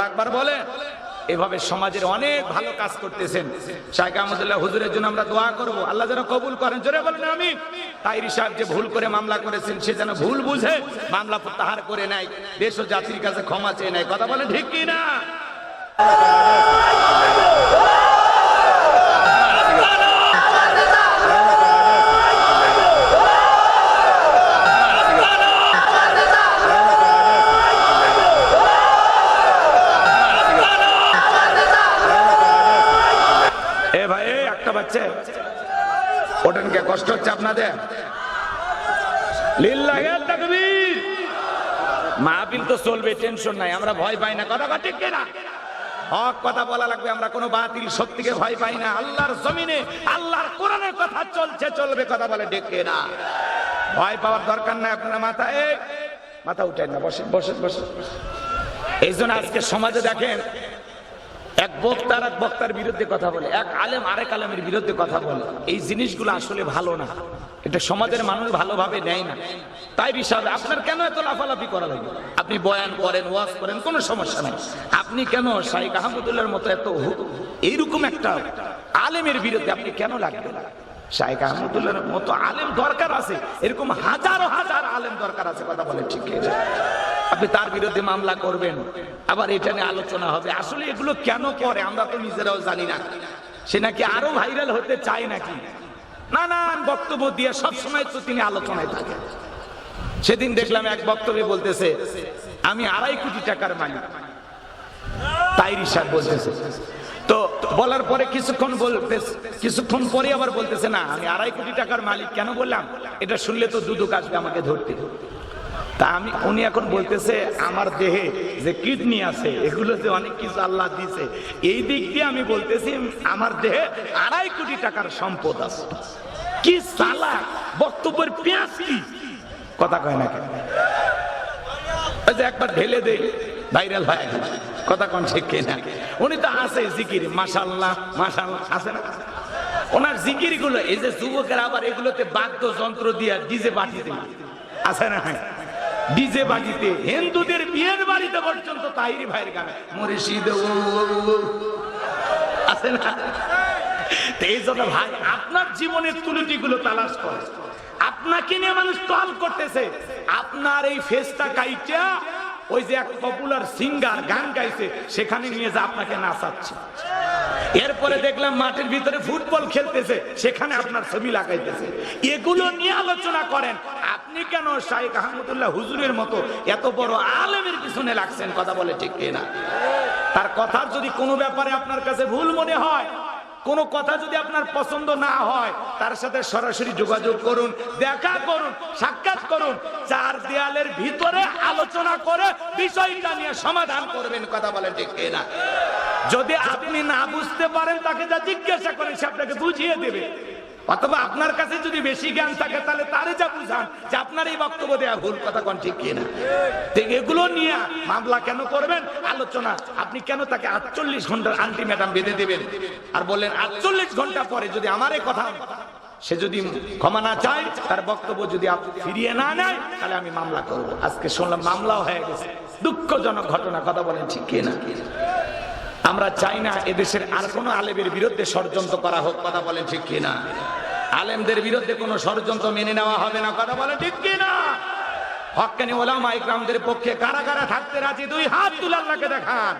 একবার বলে, এভাবে সমাজের অনেক ভালো কাজ করতেছেন। শাইখ আহমদুল্লাহ হুজুরের জন্য আমরা দোয়া করব। আল্লাহ যেন কবুল করেন। জোরে বলেন আমি তাইরি সাহেব যে ভুল করে মামলা করেছেন, সে যেন ভুল বুঝে, মামলা প্রত্যাহার করে নেয়। দেশ ও জাতির কাছে ক্ষমা চেয়ে নেয়। কথা বলে ঠিক কি না বাচ্চা ওঠেন কে কষ্ট হচ্ছে আপনাদের? মাহফিল তো চলবে, টেনশন নাই, আমরা ভয় পাই না। কথা ঠিক হক কথা বলা লাগবে, আমরা কোনো বাতিল সত্যিকে ভয় পাই না। আল্লাহর জমিনে, আল্লাহর কোরআনের কথা চলছে, চলবে কথা বলে ডেকে না ভয় পাওয়ার দরকার নাই আপনারা মাথায়? মাথা উঠেন না, বসেন বসেন বসেন। এই জন্য আজকে সমাজে দেখেন এক বক্তার এক বক্তার বিরুদ্ধে কথা বলে, এক আলেম আরেক আলেমের বিরুদ্ধে কথা বলে। এই জিনিসগুলো আসলে ভালো না। এটা সমাজের মানুষ ভালোভাবে নেয় না। তাই বিষয়, আপনার কেন এত লাফালাফি করা লাগে? আপনি বয়ান করেন, ওয়াজ করেন, কোনো সমস্যা নাই। আপনি কেন শাইখ আহমদুল্লাহর মতো এত এইরকম একটা আলেমের বিরুদ্ধে আপনি কেন লাগবেন? শাইখ আহমদুল্লাহর মতো আলেম দরকার আছে। এরকম হাজারো হাজার আলেম দরকার আছে, কথা বলে ঠিক আছে আপনি তার বিরুদ্ধে মামলা করবেন। আবার এটা নিয়ে আলোচনা হবে। আসলে এগুলো কেন করে? আমরা তো নিজেরাও জানি না। সে নাকি আরও ভাইরাল হতে চায় নাকি? নানান বক্তব্য দিয়ে সব সময় তো তিনি আলোচনায় থাকেন। সেদিন দেখলাম এক বক্তব্যে বলতেছে, আমি আড়াই কোটি টাকার মালিক। তাই সাহেব বলতেছে। তো বলার পরে কিছুক্ষণ বলতে কিছুক্ষণ পরে আবার বলতেছে, না, আমি আড়াই কোটি টাকার মালিক কেন বললাম? এটা শুনলে তো দুদুক আসবে আমাকে ধরতে। তা আমি, উনি এখন বলতেছে, আমার দেহে যে কিডনি আছে এগুলোতে অনেক কিছু আল্লাহ দিছে এই দিক দিয়ে আমি বলতেছি, আমার দেহে আড়াই কোটি টাকার সম্পদ আছে। কি সালা? বক্তব্যের পেঁয়াজ কি? কথা কয় না কেন? যে একবার ঢেলে দে ভাইরাল হয় কথা কোন ঠিক কিনা উনি তো আছে জিকির মাশাল্লাহ মাশাল্লাহ আছে না? ওনার জিকিরগুলো এই যে যুবকেরা আবার এগুলোতে বাদ্যযন্ত্র দিয়ে ডিজে বাটিতে আছে না ডিজে বাজিতে হিন্দুদের বিয়ের বাড়িতে পর্যন্ত তাহিরি ভাইয়ের গানে মুর্শিদ। আছে না? এই জন্য ভাই, আপনার জীবনের ত্রুটি গুলো তালাশ করে। আপনাকে নিয়ে মানুষ টল করতেছে। আপনার এই ফেসটা কাইটা ওই যে এক পপুলার সিঙ্গার গান গাইছে, সেখানে নিয়ে যে আপনাকে নাচাচ্ছে। এরপরে দেখলাম মাঠের ভিতরে ফুটবল খেলতেছে, সেখানে আপনার ছবি লাগাইতেছে। এগুলো নিয়ে আলোচনা করেন। আপনি কেন শাইখ আহমদুল্লাহ হুজুরের মতো এত বড় আলেমের পিছনে লাগছেন? কথা বলে ঠিক না তার কথার যদি কোনো ব্যাপারে আপনার কাছে ভুল মনে হয়, কোনো কথা যদি আপনার পছন্দ না হয়, তার সাথে সরাসরি যোগাযোগ করুন, দেখা করুন, সাক্ষাৎ দেয়ালের ভিতরে আলোচনা করে বিষয়টা নিয়ে সমাধান করবেন, কথা বলেন ঠিক না যদি আপনি না বুঝতে পারেন, তাকে যা জিজ্ঞাসা করেন, সে আপনাকে বুঝিয়ে দেবে। অথবা আপনার কাছে যদি বেশি জ্ঞান থাকে, তাহলে তারে যা বুঝান যে আপনার এই বক্তব্য দেওয়া ভুল, কথা কোন ঠিক কিনা? এগুলো নিয়ে মামলা কেন করবেন? আলোচনা, আপনি কেন তাকে আটচল্লিশ ঘণ্টার আন্টি ম্যাডাম বেঁধে দেবেন? আর বললেন, আটচল্লিশ ঘণ্টা পরে যদি আমার এই কথা সে যদি ক্ষমা না চায়, তার বক্তব্য যদি ফিরিয়ে না নেয়, তাহলে আমি মামলা করব। আজকে শুনলাম মামলাও হয়ে গেছে। দুঃখজনক ঘটনা, কথা বলেন ঠিক কিনা? আমরা চাই না এদেশের আর কোনো আলেমের বিরুদ্ধে ষড়যন্ত্র করা হোক, কথা বলেন ঠিক কিনা? আলেমদের বিরুদ্ধে কোনো ষড়যন্ত্র মেনে নেওয়া হবে না, কথা বলেন ঠিক কিনা? হক্কানি ওলামা ইকরামদের পক্ষে কারা কারা থাকতে রাজি, দুই হাত তুলে আল্লাহকে দেখান।